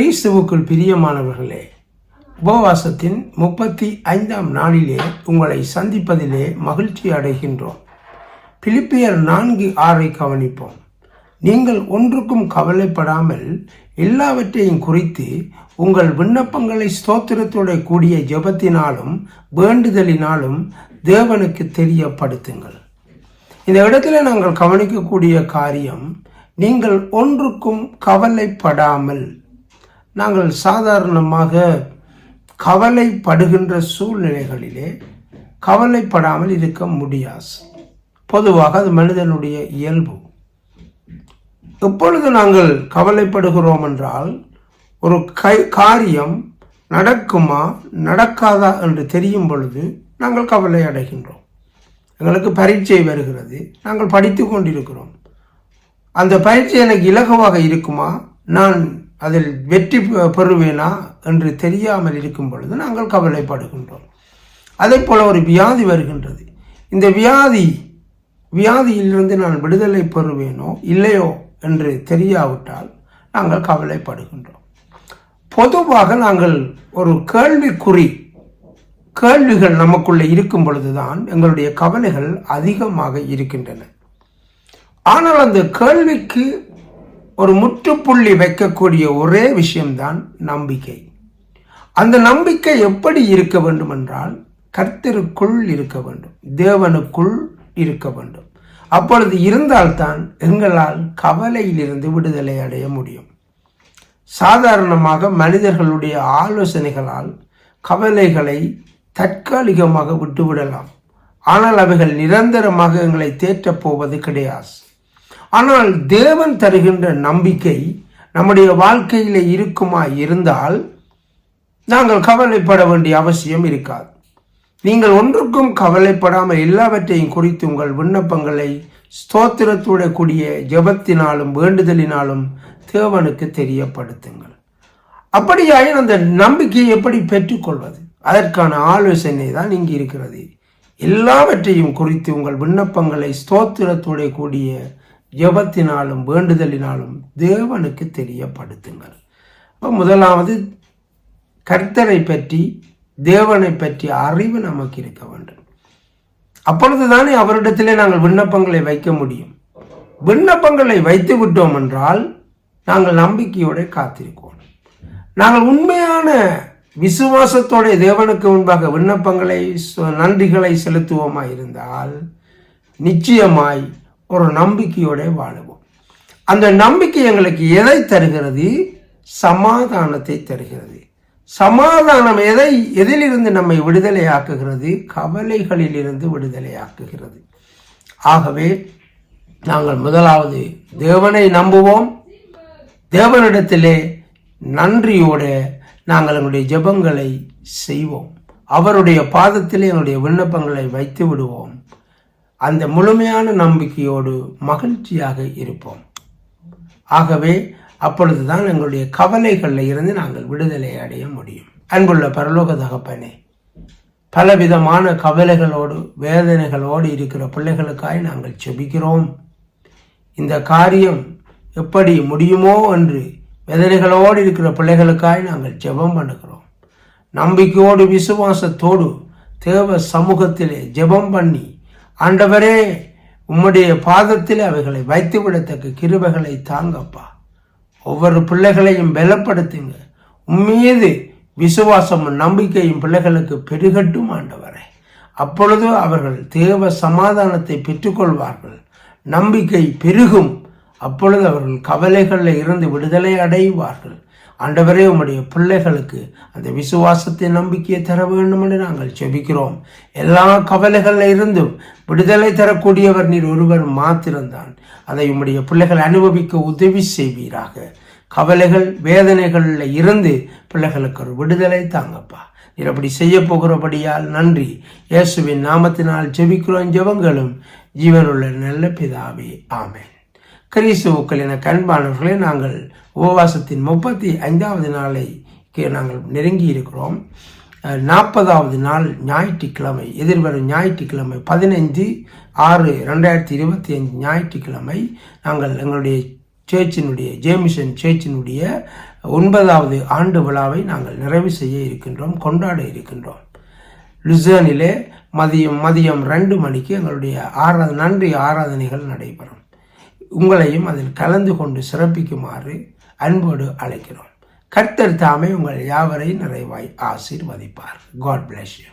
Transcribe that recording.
கிறிஸ்துவுக்குள் பிரியமானவர்களே உபவாசத்தின் முப்பத்தி ஐந்தாம் நாளிலே உங்களை சந்திப்பதிலே மகிழ்ச்சி அடைகின்றோம். பிலிப்பியர் நான்கு ஆறை கவனிப்போம். நீங்கள் ஒன்றுக்கும் கவலைப்படாமல் எல்லாவற்றையும் குறித்து உங்கள் விண்ணப்பங்களை ஸ்தோத்திரத்தோட கூடிய ஜெபத்தினாலும் வேண்டுதலினாலும் தேவனுக்கு தெரியப்படுத்துங்கள். இந்த இடத்துல நாங்கள் கவனிக்கக்கூடிய காரியம் நீங்கள் ஒன்றுக்கும் கவலைப்படாமல் நாங்கள் சாதாரணமாக கவலைப்படுகின்ற சூழ்நிலைகளிலே கவலைப்படாமல் இருக்க முடியாது. பொதுவாக அது மனிதனுடைய இயல்பு. எப்பொழுது நாங்கள் கவலைப்படுகிறோம் என்றால் ஒரு கை காரியம் நடக்குமா நடக்காதா என்று தெரியும் பொழுது நாங்கள் கவலை அடைகின்றோம். எங்களுக்கு பரீட்சை வருகிறது. நாங்கள் படித்து கொண்டிருக்கிறோம். அந்த பயிற்சி எனக்கு இலகுவாக இருக்குமா? நான் அதில் வெற்றி பெ- பெறுவேனா என்று தெரியாமல் இருக்கும் பொழுது நாங்கள் கவலைப்படுகின்றோம். அதே போல் ஒரு வியாதி வருகின்றது. இந்த வியாதி வியாதியிலிருந்து நான் விடுதலை பெறுவேனோ இல்லையோ என்று தெரியாவிட்டால் நாங்கள் கவலைப்படுகின்றோம். பொதுவாக நாங்கள் ஒரு கேள்விக்குறி கேள்விகள் நமக்குள்ளே இருக்கும் பொழுதுதான் எங்களுடைய கவலைகள் அதிகமாக இருக்கின்றன. ஆனால் அந்த கேள்விக்கு ஒரு முற்றுப்புள்ளி வைக்கக்கூடிய ஒரே விஷயம்தான் நம்பிக்கை. அந்த நம்பிக்கை எப்படி இருக்க வேண்டும் என்றால் கர்த்தருக்குள் இருக்க வேண்டும் தேவனுக்குள் இருக்க வேண்டும். அப்பொழுது இருந்தால்தான் எங்களால் கவலையிலிருந்து விடுதலை அடைய முடியும். சாதாரணமாக மனிதர்களுடைய ஆலோசனைகளால் கவலைகளை தற்காலிகமாக விட்டுவிடலாம். ஆனால் அவைகள் நிரந்தரமாக எங்களை தேற்றப் போவது கிடையாது. ஆனால் தேவன் தருகின்ற நம்பிக்கை நம்முடைய வாழ்க்கையில் இருக்குமா இருந்தால் நாங்கள் கவலைப்பட வேண்டிய அவசியம் இருக்காது. நீங்கள் ஒன்றுக்கும் கவலைப்படாமல் எல்லாவற்றையும் குறித்து உங்கள் விண்ணப்பங்களை ஸ்தோத்திரத்தோட கூடிய ஜெபத்தினாலும் வேண்டுதலினாலும் தேவனுக்கு தெரியப்படுத்துங்கள். அப்படியாயின் அந்த நம்பிக்கையை எப்படி பெற்றுக்கொள்வது? அதற்கான ஆலோசனை தான் இங்கு இருக்கிறது. எல்லாவற்றையும் குறித்து உங்கள் விண்ணப்பங்களை ஸ்தோத்திரத்துடைய கூடிய ஜபத்தினாலும் வேண்டுதலினாலும் தேவனுக்கு தெரியப்படுத்துங்கள். இப்போ முதலாவது கர்த்தரை பற்றி தேவனை பற்றி அறிவு நமக்கு இருக்க வேண்டும். அப்பொழுதுதானே அவரிடத்திலே நாங்கள் விண்ணப்பங்களை வைக்க முடியும். விண்ணப்பங்களை வைத்து விட்டோம் என்றால் நாங்கள் நம்பிக்கையோட காத்திருக்கோம் நாங்கள் உண்மையான விசுவாசத்தோட தேவனுக்கு முன்பாக விண்ணப்பங்களை நன்றிகளை செலுத்துவோமா இருந்தால் நிச்சயமாய் ஒரு நம்பிக்கையோட வாழுவோம். அந்த நம்பிக்கை எங்களுக்கு எதை தருகிறது? சமாதானத்தை தருகிறது. சமாதானம் எதை எதிலிருந்து நம்மை விடுதலையாக்குகிறது கவலைகளிலிருந்து விடுதலையாக்குகிறது ஆகவே நாங்கள் முதலாவது தேவனை நம்புவோம். தேவனிடத்திலே நன்றியோட நாங்கள் எங்களுடைய ஜெபங்களை செய்வோம். அவருடைய பாதத்திலே எங்களுடைய விண்ணப்பங்களை வைத்து விடுவோம். அந்த முழுமையான நம்பிக்கையோடு மகிழ்ச்சியாக இருப்போம். ஆகவே அப்பொழுதுதான் எங்களுடைய கவலைகளில் இருந்து நாங்கள் விடுதலை அடைய முடியும். அன்புள்ள பரலோக தகப்பனே பலவிதமான கவலைகளோடு வேதனைகளோடு இருக்கிற பிள்ளைகளுக்காய் நாங்கள் செபிக்கிறோம். இந்த காரியம் எப்படி முடியுமோ என்று வேதனைகளோடு இருக்கிற பிள்ளைகளுக்காய் நாங்கள் ஜெபம் பண்ணுகிறோம். நம்பிக்கையோடு விசுவாசத்தோடு தேவ சமூகத்திலே ஜெபம் பண்ணி ஆண்டவரே உம்முடைய பாதத்தில் அவைகளை வைத்துவிடத்தக்க கிருபைகளை தாங்கப்பா. ஒவ்வொரு பிள்ளைகளையும் பலப்படுத்துங்க. உம்மீது விசுவாசமும் நம்பிக்கையும் பிள்ளைகளுக்கு பெருகட்டும் ஆண்டவரே. அப்பொழுது அவர்கள் தேவ சமாதானத்தை பெற்றுக்கொள்வார்கள். நம்பிக்கை பெருகும். அப்பொழுது அவர்கள் கவலைகளில் இருந்து விடுதலை அடைவார்கள். ஆண்டவரே உம்முடைய பிள்ளைகளுக்கு அந்த விசுவாசத்தை நம்பிக்கையை தர வேண்டும் என்று நாங்கள் செபிக்கிறோம். எல்லா கவலைகளில் இருந்தும் விடுதலை தரக்கூடியவர் நீர் ஒருவர் மாத்திரம்தான். அதை உம்முடைய பிள்ளைகள் அனுபவிக்க உதவி செய்வீராக. கவலைகள் வேதனைகளில் இருந்து பிள்ளைகளுக்கு ஒரு விடுதலை தாங்கப்பா. நீர் அப்படி செய்ய போகிறபடியால் நன்றி. இயேசுவின் நாமத்தினால் ஜெபிக்கிறோம் ஜெபங்களும். ஜீவனுள்ள நல்ல பிதாவே. ஆமே கிறிஸ்துவுக்கள் என கண்பானவர்களே நாங்கள் உபவாசத்தின் முப்பத்தி ஐந்தாவது நாளைக்கு நாங்கள் நெருங்கி இருக்கிறோம். நாற்பதாவது நாள் ஞாயிற்றுக்கிழமை எதிர்வரும் ஞாயிற்றுக்கிழமை பதினைந்து ஆறு ரெண்டாயிரத்தி இருபத்தி அஞ்சு ஞாயிற்றுக்கிழமை நாங்கள் எங்களுடைய சேர்ச்சினுடைய ஜேமிசன் சேர்ச்சினுடைய ஒன்பதாவது ஆண்டு விழாவை நாங்கள் நிறைவு செய்ய இருக்கின்றோம் கொண்டாட இருக்கின்றோம். லுசனிலே மதியம் மதியம் ரெண்டு மணிக்கு எங்களுடைய ஆராத நன்றி ஆராதனைகள் நடைபெறும். உங்களையும் அதில் கலந்து கொண்டு சிறப்பிக்குமாறு அன்போடு அழைக்கிறோம். கர்த்தர் தாமே உங்கள் யாவரை நிறைவாய் ஆசீர்வதிப்பார். God bless you